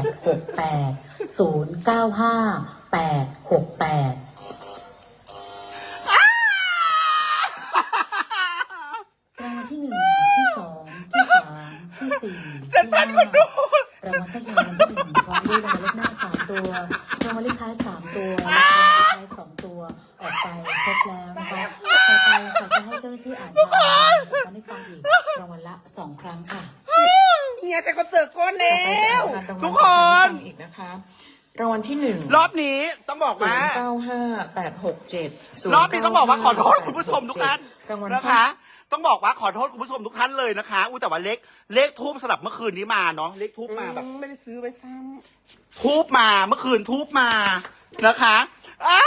ดหกแปดศูนย์เก้าห้าแปดหกแปดรางวัลที่หนึ่งที่สองที่สามที่สี่ที่ห้ารางวัลข้างเคียงรางวัลที่หนึ่งพร้อมด้วยรางวัลเลขหน้าสามตัวรางวัลเลขท้ายสามตัวรางวัลเลขท้ายสองตัวออกไปครบแล้วนะคะต่อไปค่ะจะให้เจ้าหน้าที่อ่านรางวัลให้ฟังอีกรางวัลละสองครั้งค่ะ เฮียแต่เขาเสิร์ฟก้อนแล้ต่อไปจะวอ่านรางวัลทุกคนสำคัญให้ฟังอีกนะคะรางวัลที่หนึ่งรอบนี้ต้องบอกศูว่านย์เก้าห้าแปดหกเจ็ดรอบนี้ต้องบอกว่าขอโทษคุณผู้ชมทุกท่านรางวัลนะคะ ต้องบอกว่าขอโทษคุณผู้ชมทุกท่านเลยนะคะอุ้ยแต่ว่าเลขเลขทูบสลับเมื่อคืนนี้มาเนาะเลขทูบมาแบบไม่ได้ซื้อไว้ซ้ทูบมาเมื่อคืนทูบมานะคะอ้า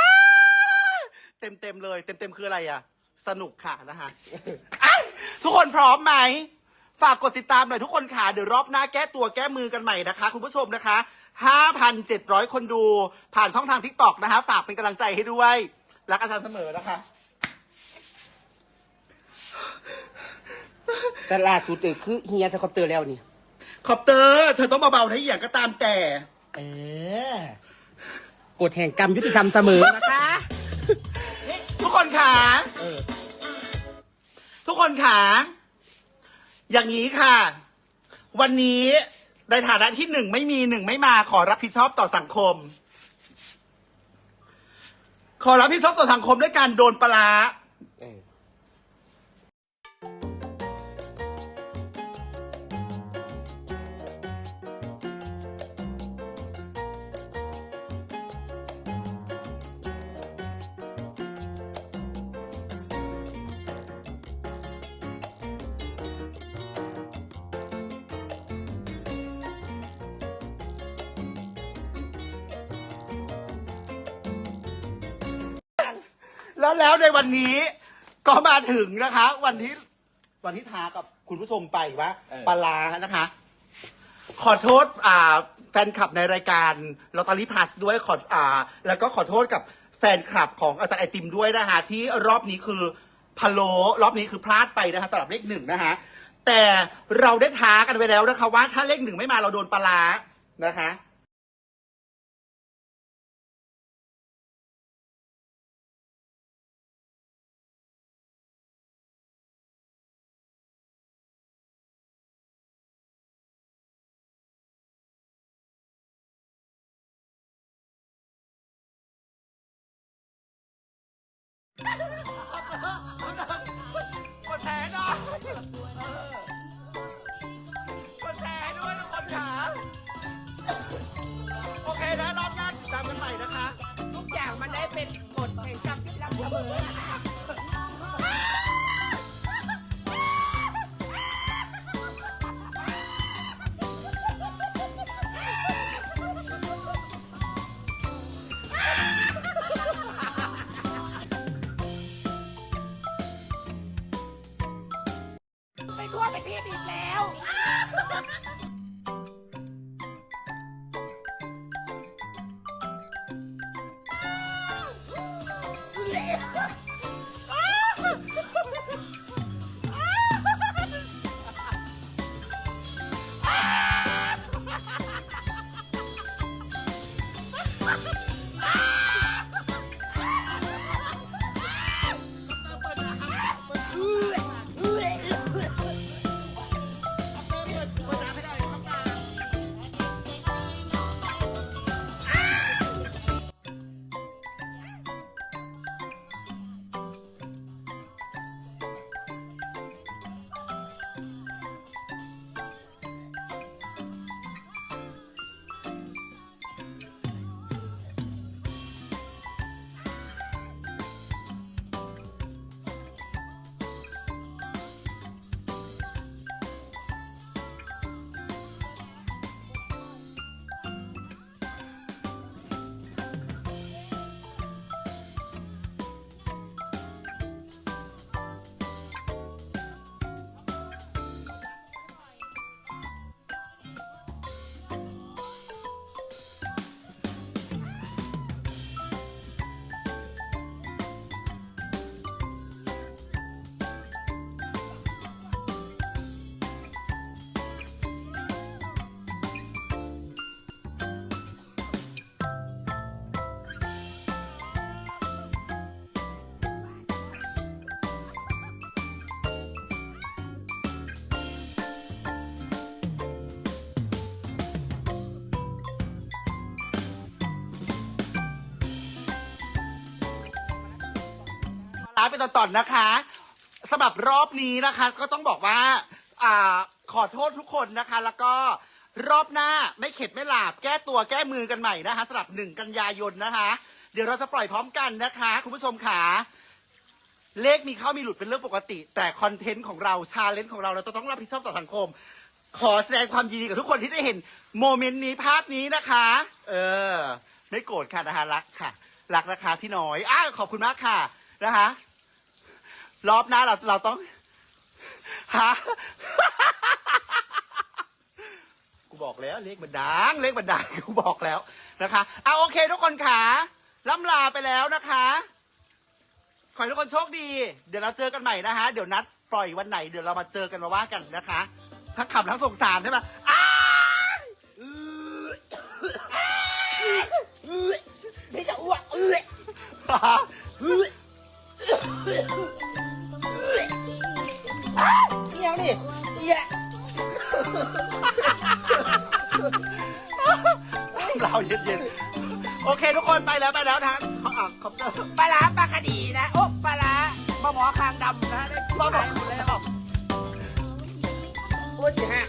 เต็มเต็มๆเลย เต็มเต็มๆคืออะไรอะ สนุกค่ะนะคะอะทุกคนพร้อมไหม ฝากกดติดตามหน่อยทุกคนค่ะ เดี๋ยวรอบหน้าแก้ตัวแก้มือกันใหม่นะคะ คุณผู้ชมนะคะ 5,700 คนดูผ่านช่องทางทิกตอกนะคะ ฝากเป็นกำลังใจให้ด้วย รักอาจารย์เสมอนะคะำแต่ล่าสุดเลยคือเฮียสคอปเตอร์แล้วนี่ ขอบเตอร์เธอต้องเบาๆนะอหย่างก็ตามแต่ เออกฎแห่งกรรมยุติธรรมเสมอนะคะ ทุกคนค่ะ เออ ทุกคนค่ะ อย่างนี้ค่ะ วันนี้ในฐานะที่หนึ่งไม่มีหนึ่งไม่มาขอรับผิดชอบต่อสังคม ขอรับผิดชอบต่อสังคมด้วยการโดนปลา แล้วแล้วในวันนี้ก็มาถึงนะคะ วันที่วันที่ท้ากับคุณผู้ชมไปว่าปลาร้านะคะ ขอโทษอ่าแฟนคลับในรายการลอตเตอรี่พลัสด้วยขออ่าแล้วก็ขอโทษกับแฟนคลับของอาจารย์ไอติมด้วยนะคะที่รอบนี้คือพะโลรอบนี้คือพลาดไปนะคะสำหรับเลขหนึ่งนะคะแต่เราได้ท้ากันไปแล้วนะคะว่าถ้าเลขหนึ่งไม่มาเราโดนปลาร้านะคะ กดแชร์หน่อยกดแชร์ให้ด้วยทุกคนค่ะโอเคนะรอบหน้าติดตามกันใหม่นะคะ ทุกอย่างมันได้เป็นบทแห่งกรรมยุติธรรมเสมอ ทั่วประเทศอีกแล้ว เป็นตอนๆนะคะสำหรับรอบนี้นะคะ ก็ต้องบอกว่าอ่าขอโทษทุกคนนะคะ แล้วก็รอบหน้าไม่เข็ดไม่หลาบแก้ตัวแก้มือกันใหม่นะคะสำหรับหนึ่งกันยายนนะคะ เดี๋ยวเราจะปล่อยพร้อมกันนะคะ คุณผู้ชมขาเลขมีเข้ามีหลุดเป็นเรื่องปกติ แต่คอนเทนต์ของเราชาเลนจ์ของเราเราจะต้องรับผิดชอบต่อสังคม ขอแสดงความยินดีกับทุกคนที่ได้เห็นโมเมนต์นี้ภาพนี้นะคะ เออ ไม่โกรธค่ะนะคะรักค่ะ รักนะคะพี่น้อยอ้าวขอบคุณมากค่ะนะคะ รอบหน้าเราเราต้องหา กูบอกแล้วเลขบันดังเลขบันดังกูบอกแล้วนะคะเอาโอเคทุกคนขาล่ำลาไปแล้วนะคะ ขอให้ทุกคนโชคดี เดี๋ยวเราเจอกันใหม่นะคะเดี๋ยวนัดปล่อยวันไหน เดี๋ยวเรามาเจอกันมาว่ากันนะคะ ทั้งขำทั้งสงสารใช่ไหมอ้ายอื้อไม่จะอ้วกเอ้ย เราเย็นๆ โอเค ทุกคนไปแล้วไปแล้วนะอะขอบคุณปลาร้าปลากระดีนะโอ้ปลาร้าปลาหมอคางดำนะได้ป้าบอกหมดเลยนะบอกโอ้ยสิฮะ